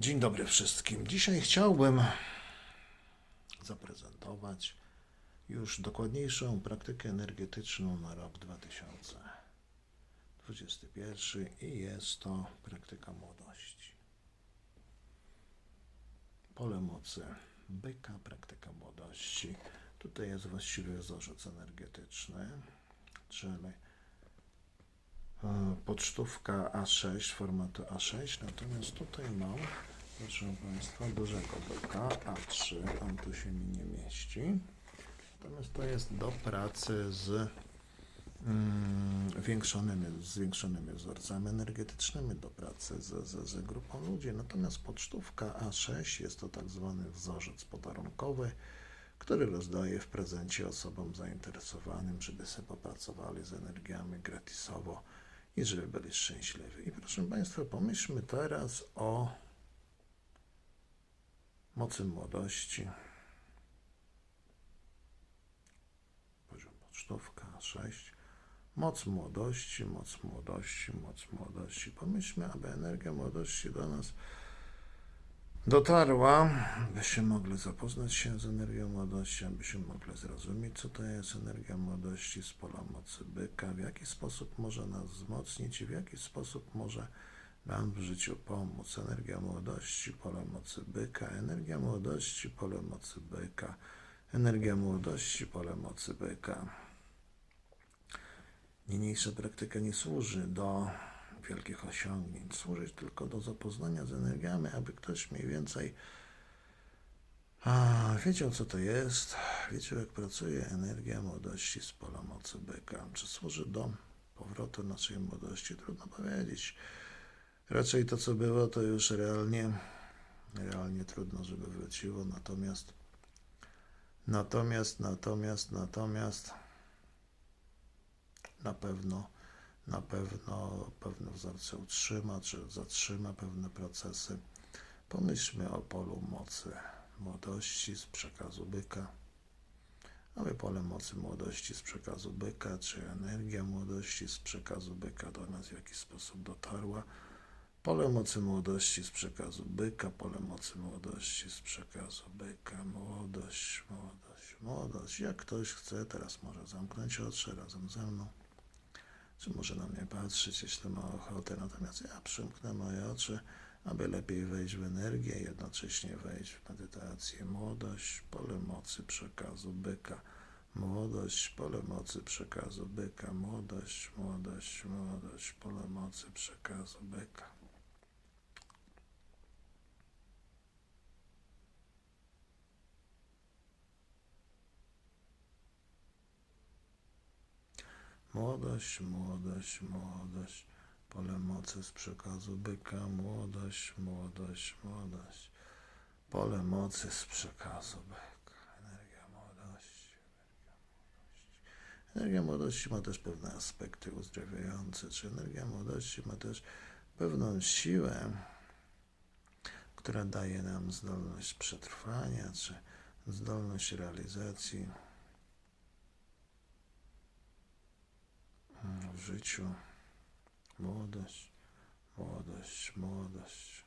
Dzień dobry wszystkim. Dzisiaj chciałbym zaprezentować już dokładniejszą praktykę energetyczną na rok 2021 i jest to praktyka młodości. Pole mocy byka, praktyka młodości. Tutaj jest właściwie wzorzec energetyczny, czyli pocztówka A6 formatu A6, natomiast tutaj mam, proszę Państwa, dużego byka A3, on tu się mi nie mieści. Natomiast to jest do pracy z mm, większonymi, zwiększonymi wzorcami energetycznymi, do pracy z, z, z grupą ludzi. Natomiast pocztówka A6 jest to tak zwany wzorzec podarunkowy, który rozdaje w prezencie osobom zainteresowanym, żeby sobie popracowali z energiami gratisowo i żeby byli szczęśliwi. I proszę Państwa, pomyślmy teraz o mocy młodości. Poziom pocztówka 6. Moc młodości, moc młodości, moc młodości. Pomyślmy, aby energia młodości do nas dotarła, byśmy mogli zapoznać się z energią młodości, abyśmy mogli zrozumieć, co to jest energia młodości z pola mocy byka, w jaki sposób może nas wzmocnić i w jaki sposób może nam w życiu pomóc. Energia młodości, pole mocy byka, energia młodości, pole mocy byka, energia młodości, pole mocy byka. Niniejsza praktyka nie służy do wielkich osiągnięć, służy tylko do zapoznania z energiami, aby ktoś mniej więcej a, wiedział, co to jest, wiedział, jak pracuje energia młodości z pola mocy byka. Czy służy do powrotu naszej młodości? Trudno powiedzieć. Raczej to, co było, to już realnie, realnie trudno, żeby wróciło. Natomiast, natomiast, natomiast, natomiast na pewno, na pewno pewne wzorce utrzyma, czy zatrzyma pewne procesy. Pomyślmy o polu mocy młodości z przekazu byka. Aby pole mocy młodości z przekazu byka, czy energia młodości z przekazu byka do nas w jakiś sposób dotarła. Pole mocy młodości z przekazu byka, pole mocy młodości z przekazu byka, młodość, młodość, młodość. Jak ktoś chce, teraz może zamknąć oczy razem ze mną, czy może na mnie patrzeć, jeśli ma ochotę. Natomiast ja przymknę moje oczy, aby lepiej wejść w energię, jednocześnie wejść w medytację. Młodość, pole mocy przekazu byka. Młodość, pole mocy przekazu byka. Młodość, młodość, młodość, pole mocy przekazu byka. Młodość, młodość, młodość, pole mocy z przekazu byka, młodość, młodość, młodość, pole mocy z przekazu byka, energia młodości, energia młodości. Energia młodości ma też pewne aspekty uzdrawiające, czy energia młodości ma też pewną siłę, która daje nam zdolność przetrwania, czy zdolność realizacji w życiu. Młodość, młodość, młodość.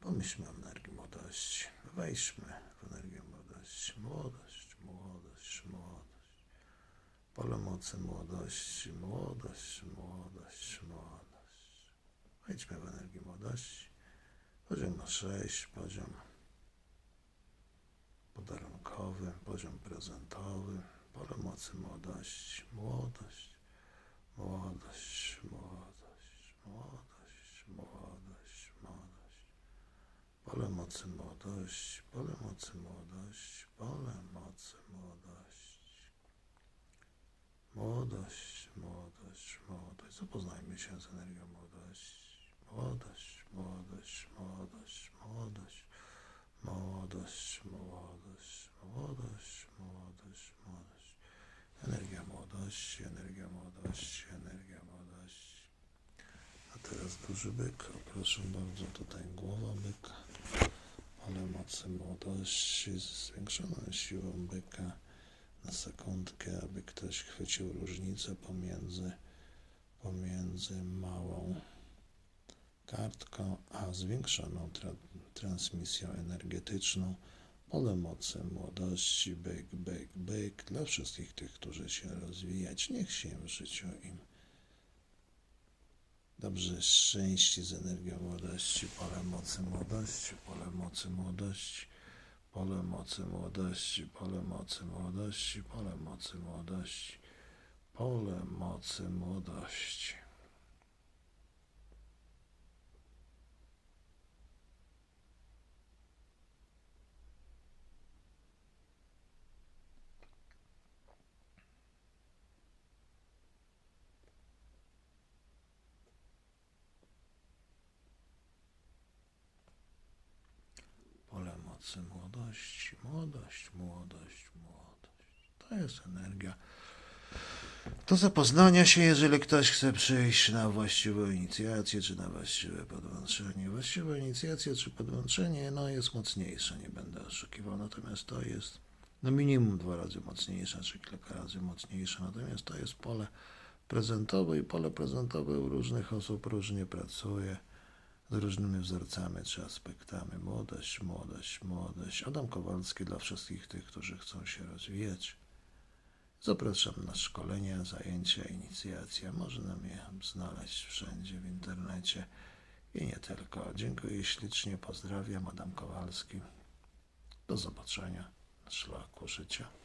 Pomyślmy o energii młodości. Wejdźmy w energię młodości. Młodość. Pole mocy młodości, młodość, młodość, młodość. Wejdźmy w energię młodości. Poziom 6, poziom podarunkowy, poziom prezentowy. Pole mocy młodości, młodość, młodość, młodość, młodość, młodość, młodość. Pole mocy młodości, pole mocy młodości, pole mocy młodości. Młodość, młodość, młodość. Zapoznajmy się z energią młodości. Młodość, młodość, młodość, młodość. Młodość, młodość, młodość, młodość, młodość. Energia młodości, energia młodości, energia młodości. duży byk. Proszę bardzo, tutaj głowa byka. Ale mocy młodości zwiększoną siłą byka sekundkę, aby ktoś chwycił różnicę pomiędzy, pomiędzy małą kartką, a zwiększoną tra- transmisją energetyczną. Pole mocy młodości, byk, byk, byk. Dla wszystkich tych, którzy się rozwijać, niech się w życiu im dobrze szczęści z energią młodości. Pole mocy młodości, pole mocy młodości, pole mocy młodości, pole mocy młodości, pole mocy młodości, pole mocy młodości. Mocy młodości, młodość, młodość, młodość. To jest energia do zapoznania się, jeżeli ktoś chce przyjść na właściwą inicjację, czy na właściwe podłączenie. Właściwa inicjacja czy podłączenie no, jest mocniejsze, nie będę oszukiwał, natomiast to jest no minimum dwa razy mocniejsze, czy kilka razy mocniejsze, natomiast to jest pole prezentowe i pole prezentowe u różnych osób różnie pracuje z różnymi wzorcami czy aspektami. Młodość, młodość, młodość. Adam Kowalski dla wszystkich tych, którzy chcą się rozwijać. Zapraszam na szkolenia, zajęcia, inicjacja. Można mnie znaleźć wszędzie w internecie i nie tylko. Dziękuję ślicznie, pozdrawiam. Adam Kowalski. Do zobaczenia na szlaku życia.